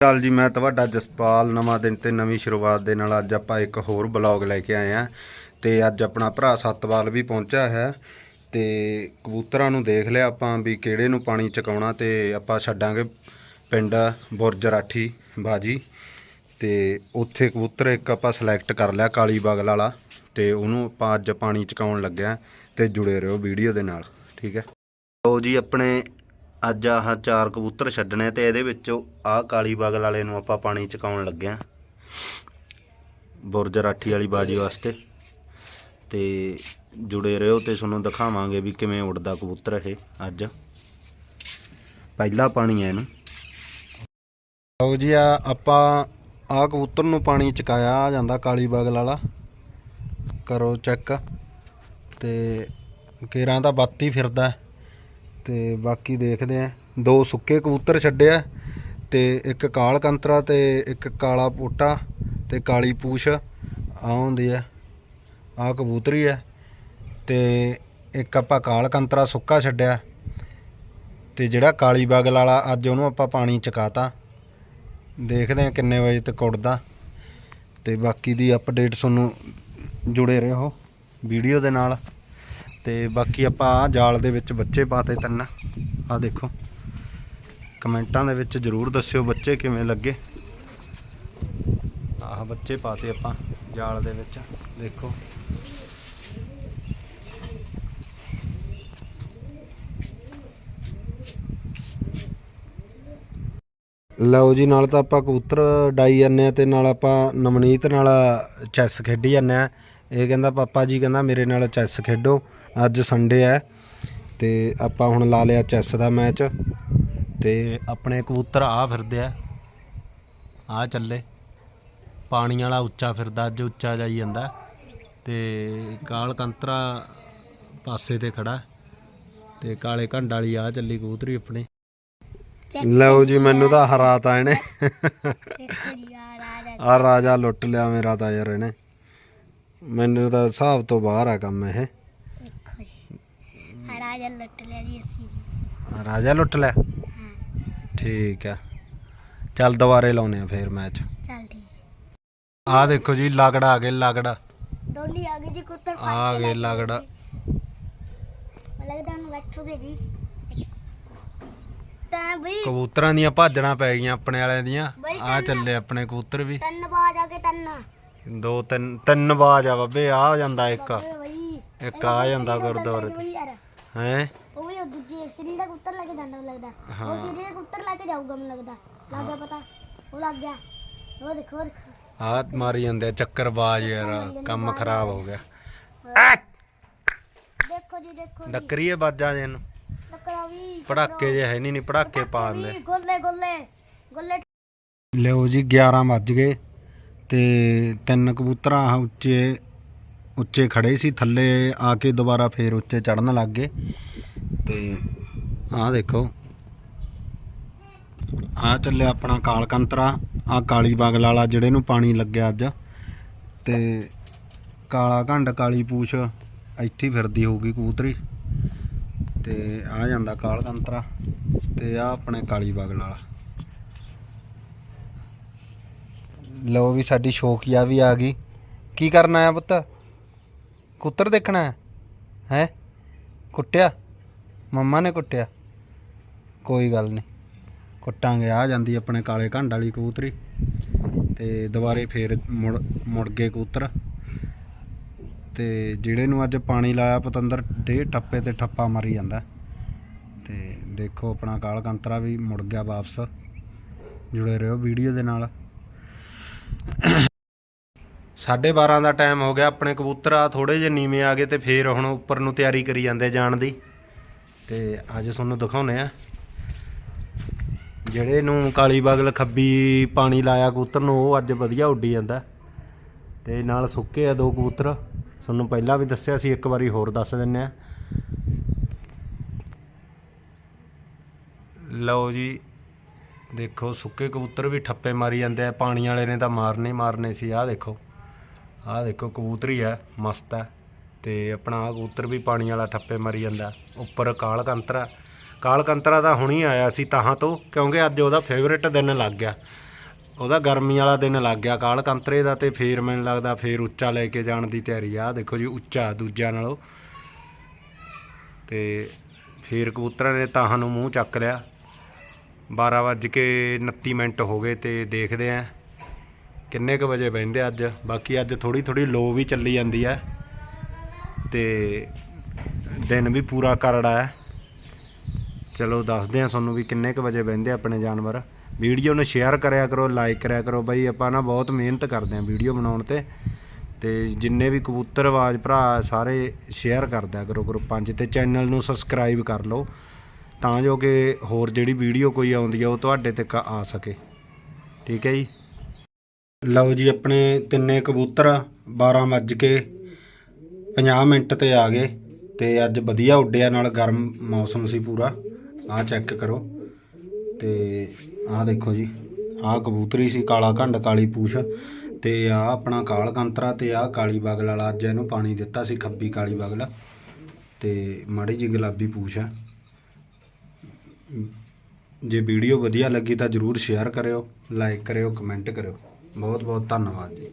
ਚਾਲ ਜੀ, ਮੈਂ ਤੁਹਾਡਾ ਜਸਪਾਲ, ਨਵਾਂ ਦਿਨ ਤੇ ਨਵੀਂ ਸ਼ੁਰੂਆਤ ਦੇ ਨਾਲ ਅੱਜ ਆਪਾਂ ਇੱਕ ਹੋਰ ਬਲੌਗ ਲੈ ਕੇ ਆਏ ਆ ਤੇ ਅੱਜ ਆਪਣਾ ਭਰਾ ਸਤਵਾਲ ਵੀ ਪਹੁੰਚਿਆ ਹੈ ਤੇ ਕਬੂਤਰਾਂ ਨੂੰ ਦੇਖ ਲਿਆ ਆਪਾਂ ਵੀ ਕਿਹੜੇ ਨੂੰ ਪਾਣੀ ਚਕਾਉਣਾ ਤੇ ਆਪਾਂ ਛੱਡਾਂਗੇ ਪਿੰਡ ਬੁਰਜ ਰਾਠੀ ਬਾਜੀ ਤੇ ਉੱਥੇ ਕਬੂਤਰ ਇੱਕ ਆਪਾਂ ਸਿਲੈਕਟ ਕਰ ਲਿਆ ਕਾਲੀ ਬਗਲ ਵਾਲਾ ਤੇ ਉਹਨੂੰ ਆਪਾਂ ਅੱਜ ਪਾਣੀ ਚਕਾਉਣ ਲੱਗਿਆ ਤੇ ਜੁੜੇ ਰਹੋ ਵੀਡੀਓ ਦੇ ਨਾਲ, ਠੀਕ ਹੈ। ਲੋ ਜੀ, ਆਪਣੇ ਅੱਜ ਆਹ ਚਾਰ ਕਬੂਤਰ ਛੱਡਣੇ ਤੇ ਇਹਦੇ ਵਿੱਚੋਂ ਆਹ ਕਾਲੀ ਬਗਲ ਵਾਲੇ ਨੂੰ ਆਪਾਂ ਪਾਣੀ ਚਕਾਉਣ ਲੱਗਿਆ। ਬੁਰਜ ਰਾਠੀ ਵਾਲੀ ਬਾਜੀ ਵਾਸਤੇ। ਤੇ ਜੁੜੇ ਰਹੋ ਤੇ ਤੁਹਾਨੂੰ ਦਿਖਾਵਾਂਗੇ ਵੀ ਕਿਵੇਂ ਉੱਡਦਾ ਕਬੂਤਰ ਇਹ ਅੱਜ। ਪਹਿਲਾ ਪਾਣੀ ਹੈ ਇਹਨੂੰ। ਲਓ ਜੀ, ਆ ਆਪਾਂ ਆਹ ਕਬੂਤਰ ਨੂੰ ਪਾਣੀ ਚਕਾਇਆ ਜਾਂਦਾ ਕਾਲੀ ਬਗਲ ਵਾਲਾ। ਕਰੋ ਚੈੱਕ। ਤੇ ਕੇਰਾਂ ਦਾ ਬੱਤੀ ਫਿਰਦਾ। ਤੇ ਬਾਕੀ ਦੇਖਦੇ ਆ। ਦੋ ਸੁੱਕੇ ਕਬੂਤਰ ਛੱਡਿਆ ਤੇ ਇੱਕ ਕਾਲ ਕੰਤਰਾ ਤੇ ਇੱਕ ਕਾਲਾ ਪੋਟਾ ਤੇ ਕਾਲੀ ਪੂਛ। ਆ ਹੁੰਦੀ ਆ। ਆ ਕਬੂਤਰੀ ਆ। ਤੇ ਇੱਕ ਆਪਾਂ ਕਾਲ ਕੰਤਰਾ ਸੁੱਕਾ ਛੱਡਿਆ। ਤੇ ਜਿਹੜਾ ਕਾਲੀ ਬਗਲ ਵਾਲਾ ਅੱਜ ਉਹਨੂੰ ਆਪਾਂ ਪਾਣੀ ਚਕਾਤਾ। ਦੇਖਦੇ ਆ ਕਿੰਨੇ ਵਜੇ ਤੱਕ ਉੱਡਦਾ। ਤੇ ਬਾਕੀ ਦੀ ਅਪਡੇਟ ਤੁਹਾਨੂੰ ਜੁੜੇ ਰਹੋ। ਵੀਡੀਓ ਦੇ ਨਾਲ। ਤੇ ਬਾਕੀ ਆਪਾਂ ਆ ਜਾਲ ਦੇ ਵਿੱਚ ਬੱਚੇ ਪਾਤੇ ਤਿੰਨ। ਆ ਦੇਖੋ। ਕਮੈਂਟਾਂ ਦੇ ਵਿੱਚ ਜਰੂਰ ਦੱਸਿਓ ਬੱਚੇ ਕਿਵੇਂ ਲੱਗੇ। ਆਹ ਬੱਚੇ ਪਾਤੇ ਆਪਾਂ ਜਾਲ ਦੇ ਵਿੱਚ। ਦੇਖੋ। ਲਓ ਜੀ, ਨਾਲ ਤਾਂ ਆਪਾਂ ਕਬੂਤਰ ਡਾਈ ਜਾਂਦੇ ਆ ਤੇ ਨਾਲ ਆਪਾਂ ਨਵਨੀਤ ਨਾਲ ਚੈਸ ਖੇਡੀ ਜਾਂਦੇ ਆ। ਇਹ ਕਹਿੰਦਾ, ਪਾਪਾ ਜੀ ਕਹਿੰਦਾ, ਮੇਰੇ ਨਾਲ ਚੈਸ ਖੇਡੋ। ਅੱਜ ਸੰਡੇ ਹੈ ਤੇ ਆਪਾਂ ਹੁਣ ਲਾ ਲਿਆ ਚੈਸ ਦਾ ਮੈਚ ਤੇ ਆਪਣੇ ਕਬੂਤਰ ਆ ਫਿਰਦੇ ਆ। ਆ ਚੱਲੇ। ਪਾਣੀ ਵਾਲਾ ਉੱਚਾ ਫਿਰਦਾ ਅੱਜ ਉੱਚਾ ਜਾਈ ਜਾਂਦਾ। ਤੇ ਕਾਲ ਕੰਤਰਾ ਪਾਸੇ ਤੇ ਖੜਾ। ਤੇ ਕਾਲੇ ਘੰਡ ਵਾਲੀ ਆ ਚੱਲੀ ਕਬੂਤਰੀ ਆਪਣੀ। ਲਓ ਜੀ ਮੈਨੂੰ ਤਾਂ ਹਰਾਤਾ ਇਹਨੇ। ਆ। ਰਾਜਾ ਲੁੱਟ ਲਿਆ ਮੇਰਾ ਤਾਂ ਯਾਰ ਇਹਨੇ। ਮੈਨੂੰ ਤਾਂ ਹਿਸਾਬ ਤੋਂ ਬਾਹਰ ਆ ਕੰਮ ਇਹ। ਰਾਜਾ ਲੁੱਟ ਲਿਆ ਜੀ ਅਸੀਂ ਰਾਜਾ ਲੁੱਟ ਲਿਆ? ਠੀਕ ਆ। ਚੱਲ ਦੁਬਾਰੇ ਲਾਉਨੇ ਆ ਫੇਰ ਮੈਚ। ਚੱਲ ਠੀਕ। ਆ ਦੇਖੋ ਜੀ ਲਗੜਾ ਆ ਗਏ ਲਗੜਾ। ਡੋਲੀ ਆ ਗਈ ਜੀ ਕੁੱਤਰ ਫੜ ਆ ਕੇ ਗਏ ਲੈ ਕੇ ਲਗੜਾ। ਲੱਗਦਾ ਨੂੰ ਬੈਠੋਗੇ ਜੀ। ਤਾਂ ਬਈ ਕਬੂਤਰਾਂ ਦੀਆਂ ਭਾਜਣਾ ਪੈ ਗਈਆਂ ਆਪਣੇ ਵਾਲਿਆਂ ਦੀਆਂ। ਬਈ ਆ ਚੱਲੇ ਆਪਣੇ ਕਬੂਤਰ ਵੀ। ਤਿੰਨ ਬਾਜ ਆ ਕੇ ਤਿੰਨ। ਦੋ ਤਿੰਨ ਤਿੰਨ ਬਾਜ ਆ ਬੱਬੇ ਆ ਜਾਂਦਾ ਇੱਕ। ਬਈ ਇੱਕ ਆ ਜਾਂਦਾ ਗੁਰਦੁਆਰੇ ਤੇ ਹੈ? ਉਹ ਵੀ ਉਹ ਦੂਜੀ ਸ੍ਰੀ ਦਾ ਕੁੱਤਰ ਲੈ ਕੇ ਜਾਂਦਾ ਮੈਨੂੰ ਲੱਗਦਾ। ਉਹ ਸ੍ਰੀ ਦਾ ਕੁੱਤਰ ਲੈ ਕੇ ਜਾਊਗਾ ਮੈਨੂੰ ਲੱਗਦਾ। ਲੱਗ ਗਿਆ ਪਤਾ? ਉਹ ਲੱਗ ਗਿਆ। ਉਹ ਦੇਖੋ ਉਹ ਦੇਖੋ। ਮਾਰੀ ਜਾਂਦੇ ਆ ਚੱਕਰ ਬਾਜ ਯਾਰ ਕੰਮ ਖਰਾਬ ਹੋ ਗਿਆ। ਦੇਖੋ ਜੀ ਦੇਖੋ ਜੀ। ਡੱਕਰੀਏ ਬਾਜਾਂ ਜੇ ਨੂੰ ਟੱਕਰਾ ਵੀ ਪੜਾਕੇ ਜੇ ਹੈ ਨਹੀਂ ਨਹੀਂ ਪੜਾਕੇ ਪਾ ਦਿੰਦੇ ਵੀ ਗੋਲੇ ਗੋਲੇ ਗੋਲੇ ਲਿਓ ਜੀ 11 ਵੱਜ ਗਏ ਤੇ ਤਿੰਨ ਕਬੂਤਰਾਂ ਆਹ ਉੱਚੇ ਉੱਚੇ ਖੜੇ ਸੀ, ਥੱਲੇ ਆ ਕੇ ਦੁਬਾਰਾ ਫੇਰ ਉੱਚੇ ਚੜਨ ਲੱਗ ਗਏ। ਤੇ ਆਹ ਦੇਖੋ। ਆ ਚੱਲਿਆ ਆਪਣਾ ਕਾਲਕੰਤਰਾ ਆ ਕਾਲੀ ਬਗਲ ਵਾਲਾ ਜਿਹੜੇ ਨੂੰ ਪਾਣੀ ਲੱਗਿਆ ਅੱਜ। ਤੇ ਕਾਲਾ ਘੰਡ, ਕਾਲੀ ਪੂਛ, ਇੱਥੇ ਹੀ ਫਿਰਦੀ ਹੋਊਗੀ ਕਬੂਤਰੀ। ਤੇ ਆ ਜਾਂਦਾ ਕਾਲ ਕੰਤਰਾ ਤੇ ਆ ਆਪਣੇ ਕਾਲੀ ਬਗਲ ਵਾਲਾ ਲਓ ਵੀ ਸਾਡੀ ਸ਼ੌਕੀਆ ਵੀ ਆ ਗਈ। ਕੀ ਕਰਨਾ ਆ ਪੁੱਤ? ਕੁੱਤਰ ਦੇਖਣਾ ਹੈ ਹੈ? ਕੁੱਟਿਆ? ਮੰਮਾ ਨੇ ਕੁੱਟਿਆ? ਕੋਈ ਗੱਲ ਨਹੀਂ। ਕੁੱਟਾਂਗੇ, ਆ ਜਾਂਦੀ ਆਪਣੇ ਕਾਲੇ ਘੰਡ ਵਾਲੀ ਕਬੂਤਰੀ ਤੇ ਦੁਬਾਰੇ ਫੇਰ ਮੁੜ ਮੁੜ ਗਏ ਕਬੂਤਰ। ਤੇ ਜਿਹੜੇ ਨੂੰ ਅੱਜ ਪਾਣੀ ਲਾਇਆ, ਪਤੰਦਰ ਦੇ ਟੱਪੇ ਤੇ ਠੱਪਾ ਮਾਰੀ ਜਾਂਦਾ। ਤੇ ਦੇਖੋ ਆਪਣਾ ਕਾਲ ਕੰਤਰਾ ਵੀ ਮੁੜ ਗਿਆ ਵਾਪਸ। ਜੁੜੇ ਰਹੋ ਵੀਡੀਓ ਦੇ ਨਾਲ। ਸਾਢੇ 12 ਦਾ ਟਾਈਮ ਹੋ ਗਿਆ, ਆਪਣੇ ਕਬੂਤਰ ਆ ਥੋੜੇ ਜਿਹੇ ਨੀਵੇਂ ਆ ਗਏ ਤੇ ਫੇਰ ਹੁਣ ਉੱਪਰ ਨੂੰ ਤਿਆਰੀ ਕਰੀ ਜਾਂਦੇ ਜਾਣ ਦੀ। ਤੇ ਅੱਜ ਤੁਹਾਨੂੰ ਦਿਖਾਉਨੇ ਆ। ਜਿਹੜੇ ਨੂੰ ਕਾਲੀ ਬਗਲ ਖੱਬੀ ਪਾਣੀ ਲਾਇਆ ਕਬੂਤਰ ਨੂੰ, ਉਹ ਅੱਜ ਵਧੀਆ ਉੱਡੀ ਜਾਂਦਾ। ਤੇ ਨਾਲ ਸੁੱਕੇ ਆ ਦੋ ਕਬੂਤਰ। ਤੁਹਾਨੂੰ ਪਹਿਲਾਂ ਵੀ ਦੱਸਿਆ ਸੀ, ਇੱਕ ਵਾਰੀ ਹੋਰ ਦੱਸ ਦਿੰਨੇ ਆ। ਲਓ ਜੀ, ਦੇਖੋ ਸੁੱਕੇ ਕਬੂਤਰ ਵੀ ਠੱਪੇ ਮਾਰੀ ਜਾਂਦੇ ਆ। ਪਾਣੀ ਵਾਲੇ ਨੇ ਤਾਂ ਮਾਰਨੇ ਮਾਰਨੇ ਸੀ, ਆਹ ਦੇਖੋ। ਆਹ ਦੇਖੋ ਕਬੂਤਰੀ ਹੈ ਮਸਤ ਹੈ ਤੇ ਆਪਣਾ ਆਹ ਕਬੂਤਰ ਵੀ ਪਾਣੀ ਵਾਲਾ ਠੱਪੇ ਮਾਰੀ ਜਾਂਦਾ। ਉੱਪਰ ਕਾਲ ਕੰਤਰਾ ਕਾਲ ਕੰਤਰਾ ਤਾਂ ਹੁਣੀ ਆਇਆ ਸੀ ਤਾਹਾਂ ਤੋਂ, ਕਿਉਂਕਿ ਅੱਜ ਉਹਦਾ ਫੇਵਰੇਟ ਦਿਨ ਲੱਗ ਗਿਆ। ਉਹਦਾ ਗਰਮੀ ਵਾਲਾ ਦਿਨ ਲੱਗ ਗਿਆ। ਕਾਲ ਕੰਤਰੇ ਦਾ ਤੇ ਫੇਰ ਮੈਨੂੰ ਲੱਗਦਾ ਫੇਰ ਉੱਚਾ ਲੈ ਕੇ ਜਾਣ ਦੀ ਤਿਆਰੀ ਆ। ਆਹ ਦੇਖੋ ਜੀ, ਉੱਚਾ ਦੂਜਿਆਂ ਨਾਲੋਂ। ਤੇ ਫੇਰ ਕਬੂਤਰਾਂ ਨੇ ਤਾਹਾਂ ਨੂੰ ਮੂੰਹ ਚੱਕ ਲਿਆ। 12 ਵੱਜ ਕੇ 29 ਮਿੰਟ ਹੋ ਗਏ ਤੇ ਦੇਖਦੇ ਆਂ। ਕਿੰਨੇ ਕੁ ਵਜੇ ਬਹਿੰਦੇ ਅੱਜ? ਬਾਕੀ ਅੱਜ ਥੋੜੀ ਥੋੜੀ ਲੋ ਵੀ ਚੱਲੀ ਜਾਂਦੀ ਹੈ ਤੇ ਦਿਨ ਵੀ ਪੂਰਾ ਕਰੜਾ ਹੈ ਚਲੋ ਦੱਸਦੇ ਆ ਤੁਹਾਨੂੰ ਵੀ ਕਿੰਨੇ ਕੁ ਵਜੇ ਬਹਿੰਦੇ ਆਪਣੇ ਜਾਨਵਰ। ਵੀਡੀਓ ਨੂੰ ਸ਼ੇਅਰ ਕਰਿਆ ਕਰੋ ਲਾਈਕ ਕਰਿਆ ਕਰੋ। ਬਾਈ ਆਪਾਂ ਨਾ ਬਹੁਤ ਮਿਹਨਤ ਕਰਦੇ ਆ ਵੀਡੀਓ ਬਣਾਉਣ ਤੇ। ਤੇ ਜਿੰਨੇ ਵੀ ਕਬੂਤਰ, ਆਵਾਜ਼ ਭਰਾ ਸਾਰੇ ਸ਼ੇਅਰ ਕਰਦਿਆ ਕਰੋ ਗਰੁੱਪਾਂ 'ਚ ਤੇ ਚੈਨਲ ਨੂੰ ਸਬਸਕ੍ਰਾਈਬ ਕਰ ਲਓ। ਤਾਂ ਜੋ ਕਿ ਹੋਰ ਜਿਹੜੀ ਵੀਡੀਓ ਕੋਈ ਆਉਂਦੀ ਆ ਉਹ ਤੁਹਾਡੇ ਤੱਕ ਆ ਸਕੇ। ਠੀਕ ਹੈ ਜੀ? ਲਓ ਜੀ, ਆਪਣੇ ਤਿੰਨੇ ਕਬੂਤਰ 12 ਵੱਜ ਕੇ 50 ਮਿੰਟ ਤੇ ਆ ਗਏ ਤੇ ਅੱਜ ਵਧੀਆ ਉੱਡਿਆ ਨਾਲ, ਗਰਮ ਮੌਸਮ ਸੀ ਪੂਰਾ। ਆਹ ਚੈੱਕ ਕਰੋ। ਤੇ ਆਹ ਦੇਖੋ ਜੀ, ਆਹ ਕਬੂਤਰੀ ਸੀ, ਕਾਲਾ ਘੰਡ, ਕਾਲੀ ਪੂਛ ਤੇ ਆਹ ਆਪਣਾ ਕਾਲ ਕੰਤਰਾ ਤੇ ਆਹ ਕਾਲੀ ਬਗਲ ਵਾਲਾ, ਅੱਜ ਇਹਨੂੰ ਪਾਣੀ ਦਿੱਤਾ ਸੀ ਖੱਬੀ ਕਾਲੀ ਬਗਲ। ਤੇ ਮਾੜੀ ਜੀ ਗੁਲਾਬੀ ਪੂਛ ਹੈ ਜੇ ਵੀਡੀਓ ਵਧੀਆ ਲੱਗੀ ਤਾਂ ਜਰੂਰ ਸ਼ੇਅਰ ਕਰਿਓ ਲਾਈਕ ਕਰਿਓ ਕਮੈਂਟ ਕਰਿਓ। ਬਹੁਤ ਬਹੁਤ ਧੰਨਵਾਦ ਜੀ।